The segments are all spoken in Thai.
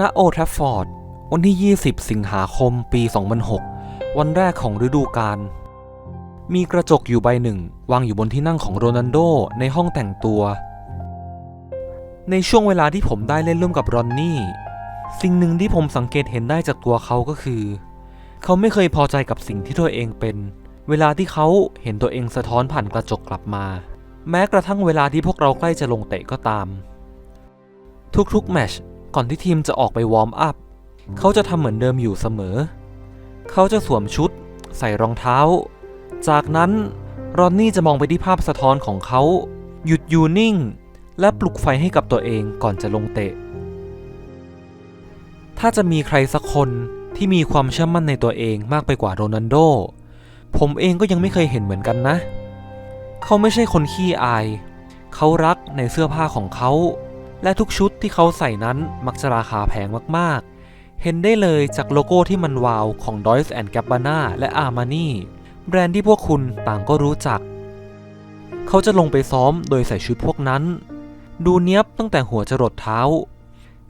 ณโอทรฟฟอร์ด วันที่ 20 สิงหาคมปี 2006 วันแรกของฤดูกาล มีกระจกอยู่ใบหนึ่ง วางอยู่บนที่นั่งของโรนัลโดในห้องแต่งตัว ในช่วงเวลาที่ผมได้เล่นร่วมกับรอนนี่ สิ่งหนึ่งที่ผมสังเกตเห็นได้จากตัวเขาก็คือ เขาไม่เคยพอใจกับสิ่งที่ตัวเองเป็น เวลาที่เขาเห็นตัวเองสะท้อนผ่านกระจกกลับมา แม้กระทั่งเวลาที่พวกเราใกล้จะลงเตะก็ตาม ทุกๆแมช ก่อนที่ทีมจะออกไปวอร์มอัพ เขาจะทำเหมือนเดิมอยู่เสมอ เขาจะสวมชุด ใส่รองเท้า จากนั้นรอนนี่จะมองไปที่ภาพสะท้อนของเขา หยุดอยู่นิ่ง และปลุกไฟให้กับตัวเองก่อนจะลงเตะ ถ้าจะมีใครสักคนที่มีความเชื่อมั่นในตัวเองมากไปกว่าโรนัลโด ผมเองก็ยังไม่เคยเห็นเหมือนกันนะ เขาไม่ใช่คนขี้อาย เขารักในเสื้อผ้าของเขา และทุกชุดที่เขาใส่นั้นมักจะราคาแพงมากๆ เห็นได้เลยจากโลโก้ที่มันวาวของ Dolce Gabbana และ Armani แบรนด์ที่พวกคุณต่างก็รู้จัก เขาจะลงไปซ้อมโดยใส่ชุดพวกนั้น ดูเนี้ยบตั้งแต่หัวจรดเท้า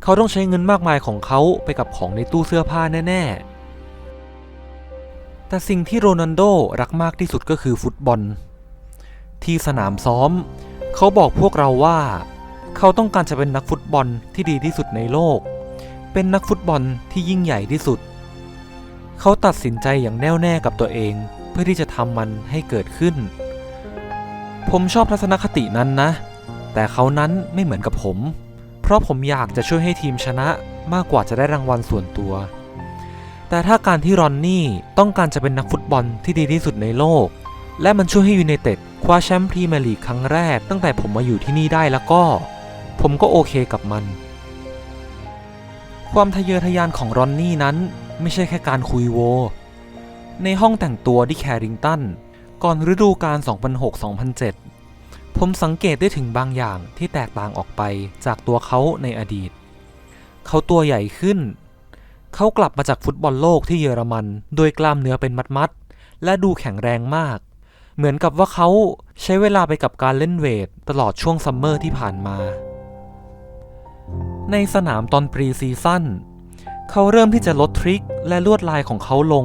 เขาต้องใช้เงินมากมายของเขาไปกับของในตู้เสื้อผ้าแน่ๆ แต่สิ่งที่โรนัลโดรักมากที่สุดก็คือฟุตบอล ที่สนามซ้อม เขาบอกพวกเราว่า เขาต้องการจะเป็นนักฟุตบอลที่ดีที่สุดในโลก เป็นนักฟุตบอลที่ยิ่งใหญ่ที่สุด เขาตัดสินใจอย่างแน่วแน่กับตัวเองเพื่อที่จะทำมันให้เกิดขึ้น ผมชอบทัศนคตินั้นนะ แต่เขานั้นไม่เหมือนกับผม เพราะผมอยากจะช่วยให้ทีมชนะมากกว่าจะได้รางวัลส่วนตัว แต่ถ้าการที่รอนนี่ต้องการจะเป็นนักฟุตบอลที่ดีที่สุดในโลก และมันช่วยให้ยูไนเต็ดคว้าแชมป์พรีเมียร์ลีกครั้งแรกตั้งแต่ผมมาอยู่ที่นี่ได้แล้วก็ ผมก็โอเคกับมัน ความทะเยอทะยานของรอนนี่นั้นไม่ใช่แค่การคุยโว ในห้องแต่งตัวที่แคริงตัน ก่อนฤดูกาล 2006-2007 ผมสังเกตได้ถึงบางอย่างที่แตกต่างออกไปจากตัวเขาในอดีต เขาตัวใหญ่ขึ้น เขากลับมาจากฟุตบอลโลกที่เยอรมัน โดยกล้ามเนื้อเป็นมัดๆ และดูแข็งแรงมาก เหมือนกับว่าเขาใช้เวลาไปกับการเล่นเวทตลอดช่วงซัมเมอร์ที่ผ่านมา ในสนามตอนปรีซีซั่นเขาเริ่มที่จะลดทริคและลวดลายของเขาลง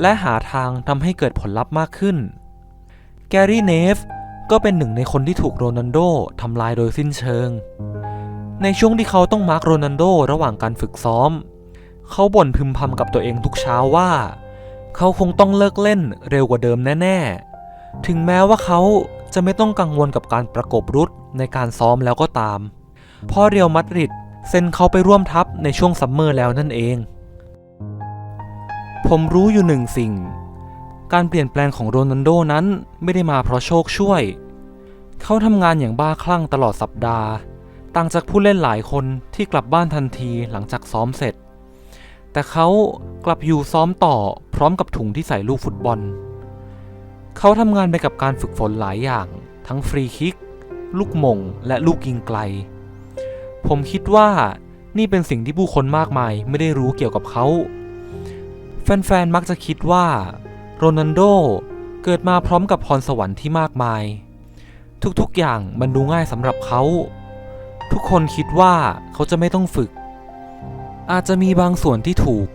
และหาทางทำให้เกิดผลลัพธ์มากขึ้น แกรี่เนฟก็เป็นหนึ่งในคนที่ถูกโรนัลโดทำลายโดยสิ้นเชิง ในช่วงที่เขาต้องมาร์กโรนัลโดระหว่างการฝึกซ้อม เขาบ่นพึมพำกับตัวเองทุกเช้าว่า เขาคงต้องเลิกเล่นเร็วกว่าเดิมแน่ ๆ ถึงแม้ว่าเขาจะไม่ต้องกังวลกับการประกบรุดในการซ้อมแล้วก็ตามเพราะเรียวมาดริด เซ็นเขาไปร่วมทัพในช่วงซัมเมอร์แล้วนั่นเอง ผมรู้อยู่หนึ่งสิ่ง การเปลี่ยนแปลงของโรนัลโดนั้นไม่ได้มาเพราะโชคช่วย เขาทำงานอย่างบ้าคลั่งตลอดสัปดาห์ ต่างจากผู้เล่นหลายคนที่กลับบ้านทันทีหลังจากซ้อมเสร็จ แต่เขากลับอยู่ซ้อมต่อพร้อมกับถุงที่ใส่ลูกฟุตบอล เขาทำงานไปกับการฝึกฝนหลายอย่าง ทั้งฟรีคิก ลูกมงและลูกยิงไกล ผมคิดว่านี่เป็นสิ่งที่ผู้คนมากมายไม่ได้รู้เกี่ยวกับเขา แฟนๆ มักจะคิดว่าโรนัลโดเกิดมาพร้อมกับพรสวรรค์ที่มากมาย ทุกๆ อย่างมันดูง่ายสำหรับเขา ทุกคนคิดว่าเขาจะไม่ต้องฝึก อาจจะมีบางส่วนที่ถูก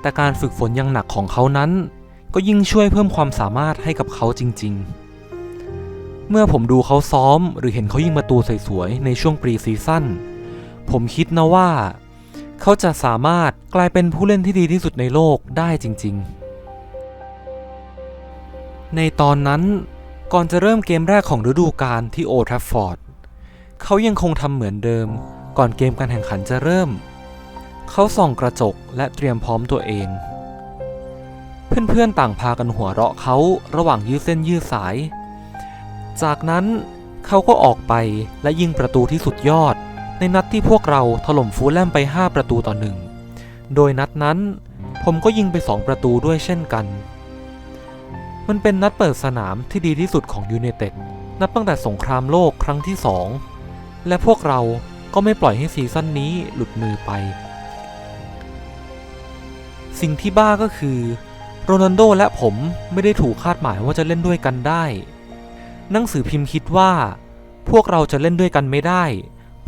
แต่การฝึกฝนอย่างหนักของเขานั้น ก็ยิ่งช่วยเพิ่มความสามารถให้กับเขาจริง ๆ เมื่อผมดูเขาซ้อมหรือเห็นเขายิงประตูสวยๆในช่วงปรีซีซั่น ผมคิดนะว่า เขาจะสามารถกลายเป็นผู้เล่นที่ดีที่สุดในโลกได้จริง ๆ ในตอนนั้นก่อนจะเริ่มเกมแรกของฤดูกาลที่โอทรฟฟอร์ด เขายังคงทำเหมือนเดิม ก่อนเกมการแข่งขันจะเริ่ม เขาส่องกระจกและเตรียมพร้อมตัวเอง เพื่อนๆต่างพากันหัวเราะเขาระหว่างยืดเส้นยืดสาย จากนั้นเขาก็ออกไปและยิงประตูที่สุดยอด ในนัดที่พวกเราถล่มฟูลแลมไป 5 ประตูต่อหนึ่ง โดยนัดนั้นผมก็ยิงไป 2 ประตูด้วยเช่นกัน มันเป็นนัดเปิดสนามที่ดีที่สุดของยูไนเต็ดนับตั้งแต่สงครามโลกครั้งที่ 2 และพวกเราก็ไม่ปล่อยให้ซีซั่นนี้หลุดมือไป สิ่งที่บ้าก็คือโรนัลโดและผมไม่ได้ถูกคาดหมายว่าจะเล่นด้วยกันได้ หนังสือพิมพ์คิดว่า พวกเราจะเล่นด้วยกันไม่ได้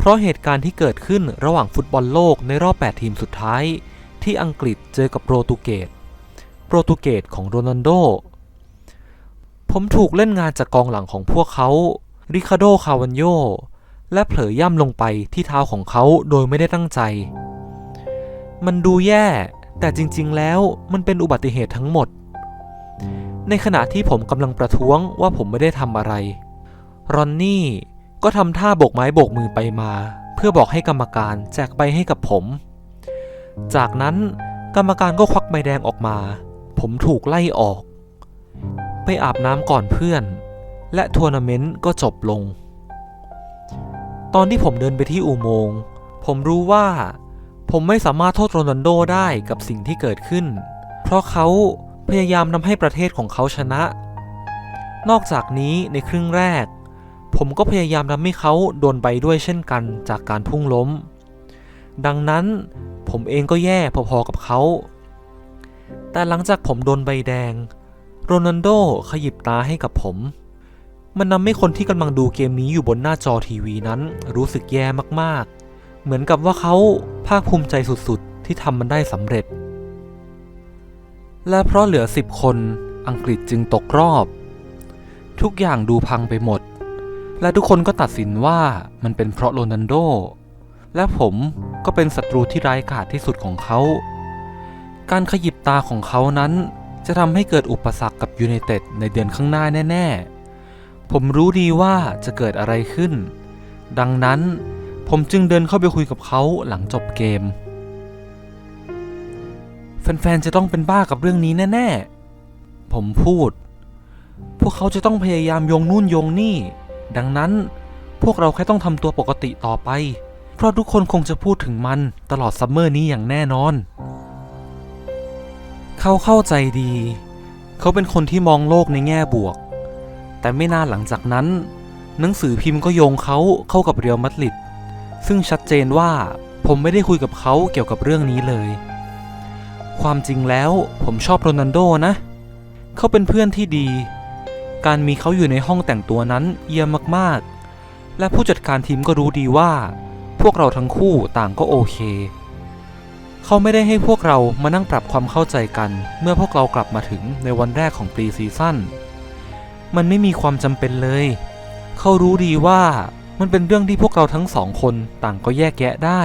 ราะเหตุการณ์ที่เกิดขึ้นระหว่างฟุตบอลโลกในรอบ 8 ทีมสุดท้าย ที่อังกฤษเจอกับโปรตุเกส โปรตุเกสของโรนัลโด ผมถูกเล่นงานจากกองหลังของพวกเขา ริคาโด คาวันโย และเผลอย่ำลงไปที่เท้าของเขาโดยไม่ได้ตั้งใจ มันดูแย่ แต่จริงๆ แล้วมันเป็นอุบัติเหตุทั้งหมด ในขณะที่ผมกำลังประท้วงว่าผมไม่ได้ทำอะไร รอนนี่ ก็ทำท่าโบกไม้โบกมือไปมา เพื่อบอกให้กรรมการแจกใบให้กับผม จากนั้นกรรมการก็ควักใบแดงออกมา ผมถูกไล่ออก ไปอาบน้ำก่อนเพื่อน และทัวร์นาเมนต์ก็จบลง ตอนที่ผมเดินไปที่อุโมงค์ผมรู้ว่าผมไม่สามารถโทษโรนัลโดได้กับสิ่งที่เกิดขึ้น เพราะเขาพยายามทำให้ประเทศของเขาชนะ นอกจากนี้ในครึ่งแรก ผมก็พยายามทำให้เขาโดนใบด้วยเช่นกันจากการพุ่งล้ม ดังนั้นผมเองก็แย่พอๆกับเขา แต่หลังจากผมโดนใบแดง โรนัลโดขยิบตาให้กับผม มันทำให้คนที่กำลังดูเกมนี้อยู่บนหน้าจอทีวีนั้นรู้สึกแย่มากๆ เหมือนกับว่าเขาภาคภูมิใจสุดๆ ที่ทำมันได้สำเร็จ และเพราะเหลือ 10 คนอังกฤษจึงตกรอบ ทุกอย่างดูพังไปหมด และทุกคนก็ตัดสินว่ามันเป็นเพราะโรนัลโด และผมก็เป็นศัตรูที่ร้ายกาจที่สุดของเขา การขยิบตาของเขานั้น จะทำให้เกิดอุปสรรคกับยูไนเต็ดในเดือนข้างหน้าแน่ ๆ ผมรู้ดีว่าจะเกิดอะไรขึ้น ดังนั้นผมจึงเดินเข้าไปคุยกับเขาหลังจบเกม แฟนๆ จะต้องเป็นบ้ากับเรื่องนี้แน่ ๆ ผมพูด พวกเขาจะต้องพยายามโยงนู่นโยงนี่ ดังนั้นพวกเราแค่ต้องทำตัวปกติต่อไป เพราะทุกคนคงจะพูดถึงมันตลอดซัมเมอร์นี้อย่างแน่นอน เขาเข้าใจดี เขาเป็นคนที่มองโลกในแง่บวก แต่ไม่นานหลังจากนั้น หนังสือพิมพ์ก็โยงเขาเข้ากับเรียลมาดริดซึ่งชัดเจนว่าผมไม่ได้คุยกับเขาเกี่ยวกับเรื่องนี้เลย ความจริงแล้วผมชอบโรนัลโดนะ เขาเป็นเพื่อนที่ดี การมีเขาอยู่ในห้องแต่งตัวนั้นเยี่ยมมากๆ และผู้จัดการทีมก็รู้ดีว่า พวกเราทั้งคู่ต่างก็โอเค เขาไม่ได้ให้พวกเรามานั่งปรับความเข้าใจกัน เมื่อพวกเรากลับมาถึงในวันแรกของปรีซีซั่น มันไม่มีความจำเป็นเลย เขารู้ดีว่ามันเป็นเรื่องที่พวกเราทั้งสองคนต่างก็แยกแยะได้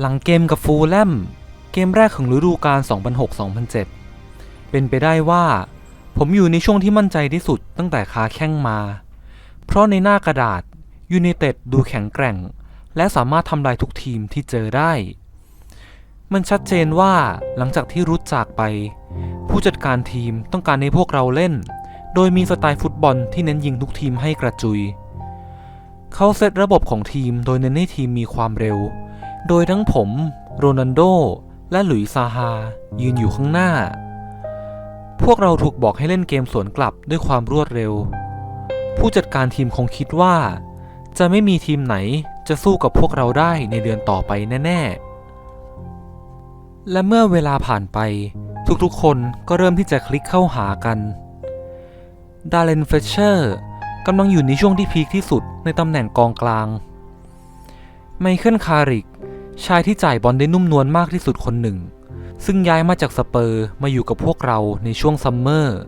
หลังเกมกับฟูลแลม เกมแรกของฤดูกาล2006-2007 เป็นไปได้ว่า ผมอยู่ในช่วงที่มั่นใจที่สุดตั้งแต่ค้าแข้งมา เพราะในหน้ากระดาษยู i นเต็ดดูแข็งแกร่ง และสามารถทำลายทุกทีมที่เจอได้ มันชัดเจนว่าหลังจากที่รุดจากไป ผู้จัดการทีมต้องการให้พวกเราเล่น โดยมีสไตล์ฟุตบอลที่เน้นยิงทุกทีมให้กระจุย เขาเซตระบบของทีมโดยเน้นให้ทีมมีความเร็ว โดยทั้งผม โรนัลโด และหลุยส์ซาฮายืนอยู่ข้างหน้า พวกเราถูกบอกให้เล่นเกมสวนกลับด้วยความรวดเร็ว ผู้จัดการทีมคงคิดว่า จะไม่มีทีมไหนจะสู้กับพวกเราได้ในเดือนต่อไปแน่ ๆ และเมื่อเวลาผ่านไป ทุกๆ คนก็เริ่มที่จะคลิกเข้าหากันดาร์เลนเฟเชอร์กำลังอยู่ในช่วงที่พีคที่สุดในตำแหน่งกองกลาง ไมเคิลคาริก ชายที่จ่ายบอลได้นุ่มนวลมากที่สุดคนหนึ่ง ซึ่งย้ายมาจากสเปอร์มาอยู่กับพวกเราในช่วงซัมเมอร์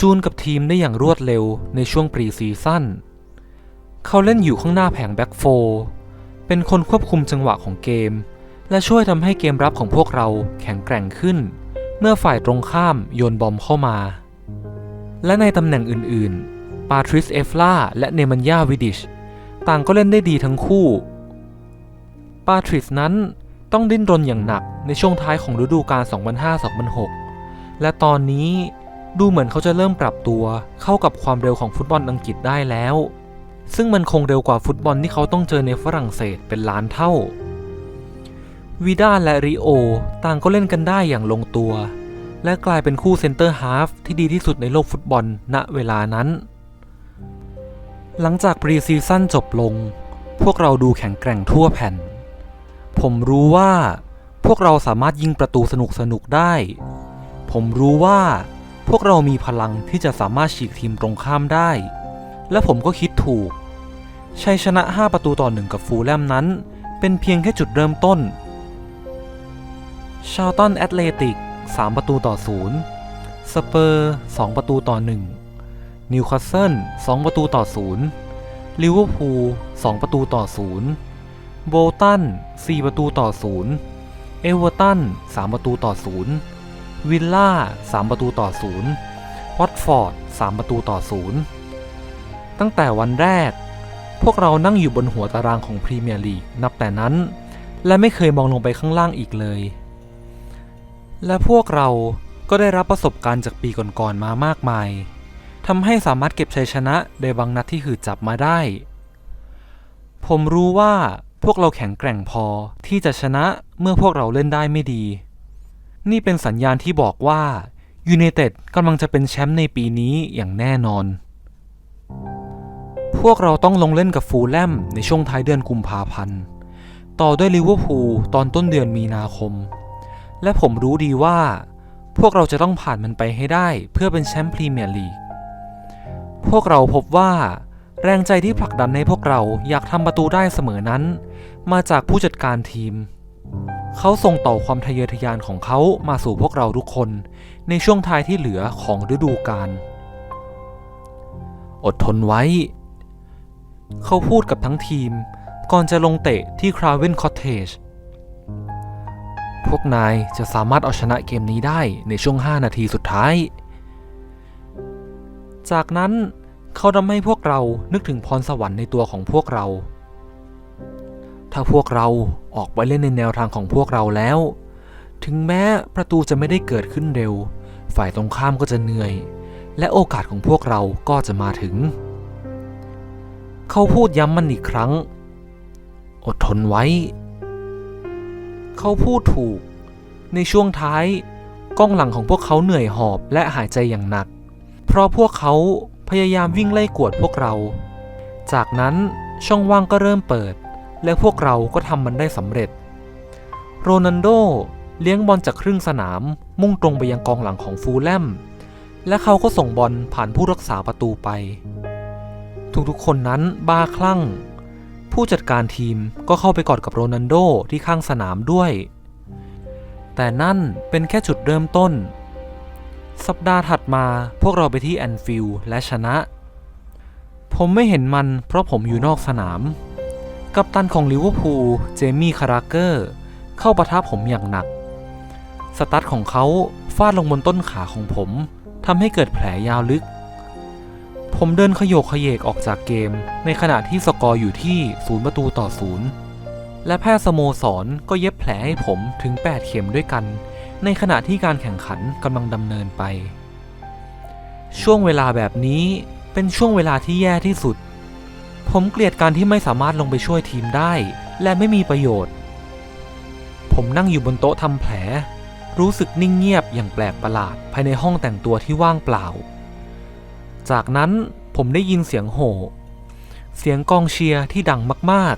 จูนกับทีมได้อย่างรวดเร็วในช่วงปรีซีซั่น เขาเล่นอยู่ข้างหน้าแผงแบ็กโฟเป็นคนควบคุมจังหวะของเกม และช่วยทำให้เกมรับของพวกเราแข็งแกร่งขึ้น เมื่อฝ่ายตรงข้ามโยนบอมเข้ามา และในตำแหน่งอื่นๆ ปาทริสเอฟลาและเนมันยาวิดิช ต่างก็เล่นได้ดีทั้งคู่ ปาทริสนั้น ต้องดิ้นรนอย่างหนักในช่วงท้ายของฤดูกาล 2005-2006 และตอนนี้ดูเหมือนเขาจะเริ่มปรับตัวเข้ากับความเร็วของฟุตบอลอังกฤษได้แล้ว ซึ่งมันคงเร็วกว่าฟุตบอลที่เขาต้องเจอในฝรั่งเศสเป็นล้านเท่าวีดาและริโอต่างก็เล่นกันได้อย่างลงตัว และกลายเป็นคู่เซนเตอร์ฮาฟที่ดีที่สุดในโลกฟุตบอลณเวลานั้น หลังจากปรีซีซั่นจบลง พวกเราดูแข็งแกร่งทั่วแผ่น ผมรู้ว่า พวกเราสามารถยิงประตูสนุกๆได้ ผมรู้ว่า พวกเรามีพลังที่จะสามารถฉีกทีมตรงข้ามได้ และผมก็คิดถูก ชัยชนะ 5 ประตูต่อ1กับฟูลแลมนั้น เป็นเพียงแค่จุดเริ่มต้น ชาลตันแอตเลติก 3 ประตูต่อ0สเปอร์ 2 ประตูต่อ1นิวคาสเซิล 2 ประตูต่อ0ลิเวอร์พูล 2 ประตูต่อ0โบลตัน 4 ประตูต่อ 0 เอเวอร์ตัน 3 ประตูต่อ 0 วิลล่า 3 ประตูต่อ 0 วัตฟอร์ด 3 ประตูต่อ 0 ตั้งแต่วันแรก พวกเรานั่งอยู่บนหัวตารางของพรีเมียร์ลีกนับแต่นั้น และไม่เคยมองลงไปข้างล่างอีกเลย และพวกเราก็ได้รับประสบการณ์จากปีก่อนๆมามากมายทำให้สามารถเก็บชัยชนะในบางนัดที่หืดจับมาได้ ผมรู้ว่า พวกเราแข็งแกร่งพอที่จะชนะเมื่อพวกเราเล่นได้ไม่ดี นี่เป็นสัญญาณที่บอกว่ายู n นเต็ดกำลังจะเป็นแชมป์ในปีนี้อย่างแน่นอน พวกเราต้องลงเล่นกับฟูลแลมในช่วงท้ายเดือนกุมภาพันธ์ ต่อด้วยลิเวอร์พูลตอนต้นเดือนมีนาคม และผมรู้ดีว่า พวกเราจะต้องผ่านมันไปให้ได้เพื่อเป็นแชมป์พรีเมียร์ลีก พวกเราพบว่า แรงใจที่ผลักดันให้พวกเราอยากทำประตูได้เสมอนั้น มาจากผู้จัดการทีม เขาส่งต่อความทะเยอทะยานของเขามาสู่พวกเราทุกคน ในช่วงท้ายที่เหลือของฤดูกาลอดทนไว้ เขาพูดกับทั้งทีม ก่อนจะลงเตะที่คราเวนคอตเทจพวกนายจะสามารถเอาชนะเกมนี้ได้ในช่วง 5 นาทีสุดท้าย จากนั้น เขาทำให้พวกเรานึกถึงพรสวรรค์ในตัวของพวกเรา ถ้าพวกเราออกไปเล่นในแนวทางของพวกเราแล้ว ถึงแม้ประตูจะไม่ได้เกิดขึ้นเร็ว ฝ่ายตรงข้ามก็จะเหนื่อย และโอกาสของพวกเราก็จะมาถึง เขาพูดย้ำมันอีกครั้ง อดทนไว้ เขาพูดถูก ในช่วงท้ายกล้องหลังของพวกเขาเหนื่อยหอบและหายใจอย่างหนัก เพราะพวกเขา พยายามวิ่งไล่กวดพวกเรา จากนั้นช่องว่างก็เริ่มเปิด และพวกเราก็ทำมันได้สำเร็จ โรนัลโดเลี้ยงบอลจากครึ่งสนามมุ่งตรงไปยังกองหลังของฟูลแลม และเขาก็ส่งบอลผ่านผู้รักษาประตูไป ทุกๆคนนั้นบ้าคลั่ง ผู้จัดการทีมก็เข้าไปกอดกับโรนัลโดที่ข้างสนามด้วย แต่นั่นเป็นแค่จุดเริ่มต้น สัปดาห์ถัดมาพวกเราไปที่แอนฟิลด์และชนะ ผมไม่เห็นมันเพราะผมอยู่นอกสนาม กัปตันของลิเวอร์พูลเจมี่คาราเกอร์เข้าประทับผมอย่างหนัก สตัดของเขาฟาดลงบนต้นขาของผมทำให้เกิดแผลยาวลึก ผมเดินขยโยกขยเยกออกจากเกม ในขณะที่สกอร์อยู่ที่ศูนย์ประตูต่อศูนย์และแพทย์สโมสรก็เย็บแผลให้ผมถึง 8 เข็มด้วยกัน ในขณะที่การแข่งขันกำลังดำเนินไป ช่วงเวลาแบบนี้เป็นช่วงเวลาที่แย่ที่สุด ผมเกลียดการที่ไม่สามารถลงไปช่วยทีมได้ และไม่มีประโยชน์ ผมนั่งอยู่บนโต๊ะทำแผล รู้สึกนิ่งเงียบอย่างแปลกประหลาดภายในห้องแต่งตัวที่ว่างเปล่า จากนั้นผมได้ยินเสียงโห่ เสียงกองเชียร์ที่ดังมาก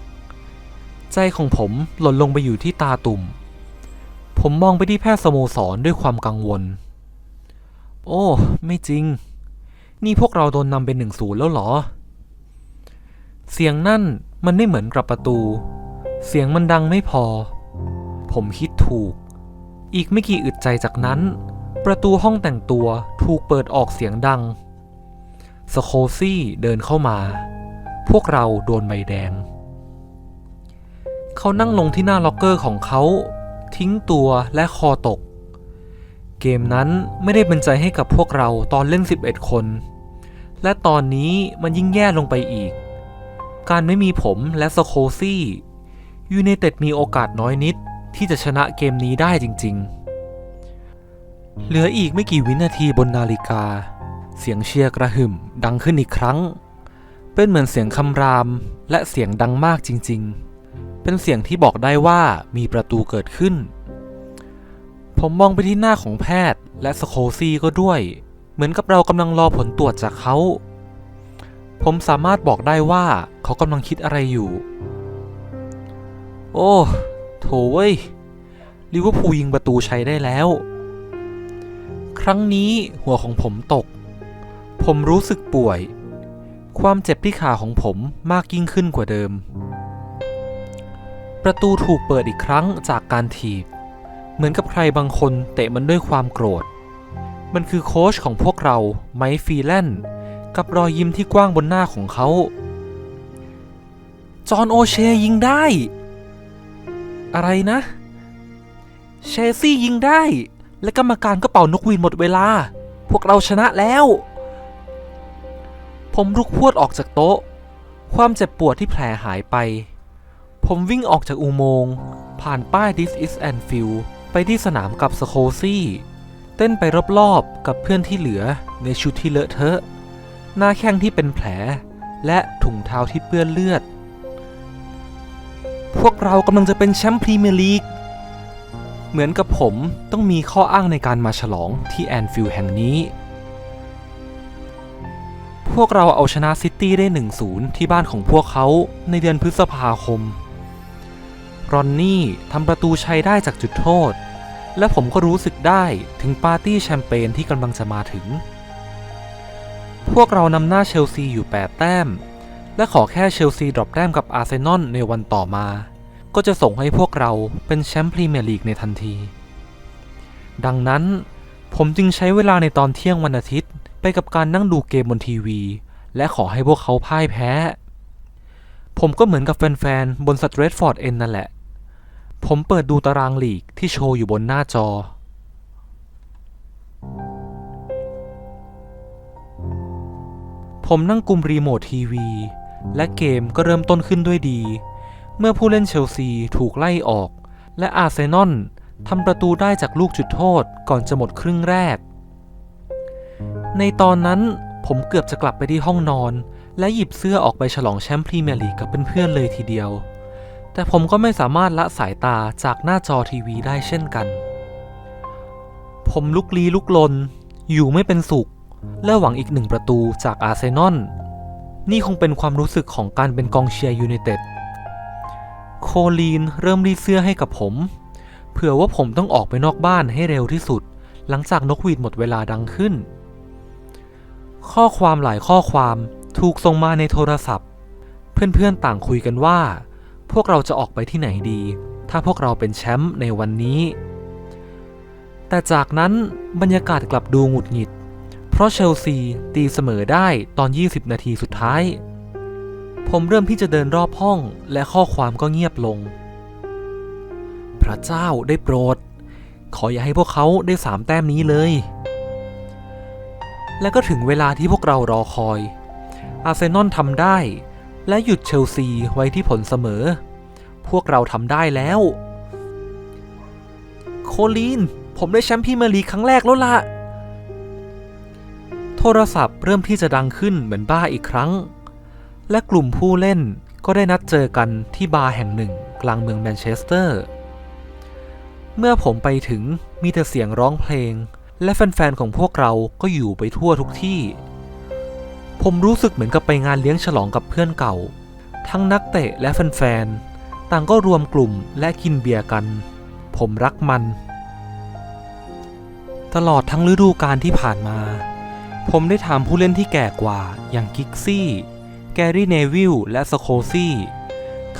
ๆ ใจของผมหล่นลงไปอยู่ที่ตาตุ่ม ผมมองไปที่แพทย์สโมสรด้วยความกังวล โอ้ ไม่จริง นี่พวกเราโดนนำเป็นหนึ่งศูนย์แล้วเหรอ เสียงนั่นมันไม่เหมือนกับประตู เสียงมันดังไม่พอ ผมคิดถูก อีกไม่กี่อึดใจจากนั้น ประตูห้องแต่งตัวถูกเปิดออกเสียงดัง สโคซี่เดินเข้ามา พวกเราโดนใบแดง เขานั่งลงที่หน้าล็อกเกอร์ของเขา ทิ้งตัวและคอตก เกมนั้นไม่ได้เป็นใจให้กับพวกเราตอนเล่น 11 คน และตอนนี้มันยิ่งแย่ลงไปอีก การไม่มีผมและสโคซี่ยูไนเต็ดมีโอกาสน้อยนิดที่จะชนะเกมนี้ได้จริง ๆ เหลืออีกไม่กี่วินาทีบนนาฬิกา เสียงเชียร์กระหึ่มดังขึ้นอีกครั้ง เป็นเหมือนเสียงคำรามและเสียงดังมากจริง ๆ เป็นเสียงที่บอกได้ว่ามีประตูเกิดขึ้น ผมมองไปที่หน้าของแพทย์และสโคซีก็ด้วย เหมือนกับเรากำลังรอผลตรวจจากเขา ผมสามารถบอกได้ว่าเขากำลังคิดอะไรอยู่ โอ้ โถเว้ยลิเวอร์พูลยิงประตูใช้ได้แล้ว ครั้งนี้หัวของผมตก ผมรู้สึกป่วย ความเจ็บที่ขาของผมมากยิ่งขึ้นกว่าเดิม ประตูถูกเปิดอีกครั้งจากการถีบ เหมือนกับใครบางคนเตะมันด้วยความโกรธ มันคือโค้ชของพวกเราไมค์ฟีแลนด์กับรอยยิ้มที่กว้างบนหน้าของเขา จอห์นโอเชยิงได้ อะไรนะ เชซี่ยิงได้ และกรรมการก็เป่านกหวีดหมดเวลา พวกเราชนะแล้ว ผมลุกพวดออกจากโต๊ะ ความเจ็บปวดที่แผลหายไป ผมวิ่งออกจากอุโมงค์ ผ่านป้าย This is Anfield ไปที่สนามกับสโคซี่ เต้นไปรอบๆกับเพื่อนที่เหลือในชุดที่เลอะเทอะ หน้าแข้งที่เป็นแผล และถุงเท้าที่เปื้อนเลือด พวกเรากำลังจะเป็นแชมป์พรีเมียร์ลีก เหมือนกับผมต้องมีข้ออ้างในการมาฉลองที่แอนฟิลด์แห่งนี้ พวกเราเอาชนะซิตี้ได้ 1-0 ที่บ้านของพวกเขาในเดือนพฤษภาคม รอนนี่ทำประตูชัยได้จากจุดโทษ และผมก็รู้สึกได้ถึงปาร์ตี้แชมเปญที่กำลังจะมาถึง พวกเรานำหน้าเชลซีอยู่ 8 แต้ม และขอแค่เชลซีดรอปแต้มกับอาร์เซนอลในวันต่อมา ก็จะส่งให้พวกเราเป็นแชมป์พรีเมียร์ลีกในทันที ดังนั้นผมจึงใช้เวลาในตอนเที่ยงวันอาทิตย์ไปกับการนั่งดูเกมบนทีวี และขอให้พวกเขาพ่ายแพ้ ผมก็เหมือนกับแฟนๆ บนสเตรทฟอร์ดเอ็นนั่นแหละ ผมเปิดดูตารางลีกที่โชว์อยู่บนหน้าจอ ผมนั่งกุมรีโมททีวี และเกมก็เริ่มต้นขึ้นด้วยดี เมื่อผู้เล่นเชลซีถูกไล่ออก และอาร์เซนอลทำประตูได้จากลูกจุดโทษก่อนจะหมดครึ่งแรก ในตอนนั้นผมเกือบจะกลับไปที่ห้องนอน และหยิบเสื้อออกไปฉลองแชมป์พรีเมียร์ลีกกับเพื่อนๆเลยทีเดียว แต่ผมก็ไม่สามารถละสายตาจากหน้าจอทีวีได้เช่นกัน ผมลุกลี้ลุกลน อยู่ไม่เป็นสุข และหวังอีกหนึ่งประตูจากอาร์เซนอล นี่คงเป็นความรู้สึกของการเป็นกองเชียร์ยูไนเต็ด โคลีนเริ่มรีเสื้อให้กับผม เผื่อว่าผมต้องออกไปนอกบ้านให้เร็วที่สุด หลังจากนกหวีดหมดเวลาดังขึ้น ข้อความหลายข้อความถูกส่งมาในโทรศัพท์ เพื่อนๆต่างคุยกันว่า พวกเราจะออกไปที่ไหนดี ถ้าพวกเราเป็นแชมป์ในวันนี้ แต่จากนั้นบรรยากาศกลับดูหงุดหงิด เพราะเชลซีตีเสมอได้ตอน 20 นาทีสุดท้าย ผมเริ่มที่จะเดินรอบห้องและข้อความก็เงียบลง พระเจ้าได้โปรด ขออย่าให้พวกเขาได้สามแต้มนี้เลย และก็ถึงเวลาที่พวกเรารอคอยอาร์เซนอลทำได้ และหยุดเชลซีไว้ที่ผลเสมอ พวกเราทำได้แล้ว โคลีนผมได้แชมป์พรีเมียร์ลีกครั้งแรกแล้วล่ะ โทรศัพท์เริ่มที่จะดังขึ้นเหมือนบ้าอีกครั้ง และกลุ่มผู้เล่นก็ได้นัดเจอกันที่บาร์แห่งหนึ่งกลางเมืองแมนเชสเตอร์ เมื่อผมไปถึงมีแต่เสียงร้องเพลง และแฟนๆของพวกเราก็อยู่ไปทั่วทุกที่ ผมรู้สึกเหมือนกับไปงานเลี้ยงฉลองกับเพื่อนเก่า ทั้งนักเตะและแฟนๆ ต่างก็รวมกลุ่มและกินเบียร์กัน ผมรักมัน ตลอดทั้งฤดูกาลที่ผ่านมา ผมได้ถามผู้เล่นที่แก่กว่าอย่างกิกซี่ แกรี่เนวิลและสโคซี่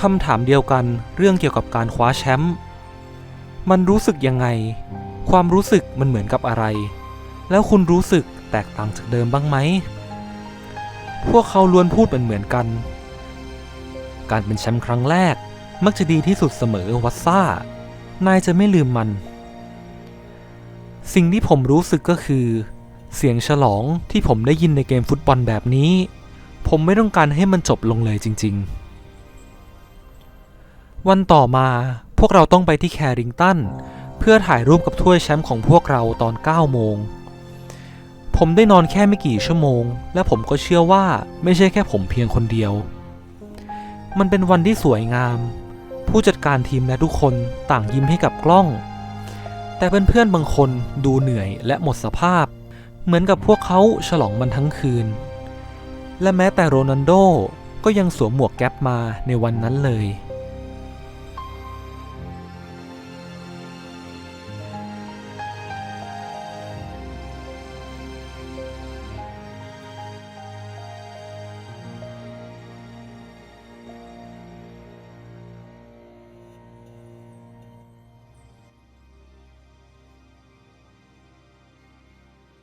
คำถามเดียวกันเรื่องเกี่ยวกับการคว้าแชมป์ มันรู้สึกยังไง ความรู้สึกมันเหมือนกับอะไร แล้วคุณรู้สึกแตกต่างจากเดิมบ้างไหม พวกเขาล้วนพูดเหมือนเหมือนกัน การเป็นแชมป์ครั้งแรกมักจะดีที่สุดเสมอวัตซ่า นายจะไม่ลืมมัน สิ่งที่ผมรู้สึกก็คือ เสียงฉลองที่ผมได้ยินในเกมฟุตบอลแบบนี้ ผมไม่ต้องการให้มันจบลงเลยจริง ๆ วันต่อมาพวกเราต้องไปที่แคริงตันเพื่อถ่ายรูปกับถ้วยแชมป์ของพวกเราตอน 9 โมง ผมได้นอนแค่ไม่กี่ชั่วโมง และผมก็เชื่อว่าไม่ใช่แค่ผมเพียงคนเดียว มันเป็นวันที่สวยงาม ผู้จัดการทีมและทุกคนต่างยิ้มให้กับกล้อง แต่เพื่อนๆบางคนดูเหนื่อยและหมดสภาพ เหมือนกับพวกเขาฉลองมันทั้งคืน และแม้แต่โรนัลโดก็ยังสวมหมวกแก๊ปมาในวันนั้นเลย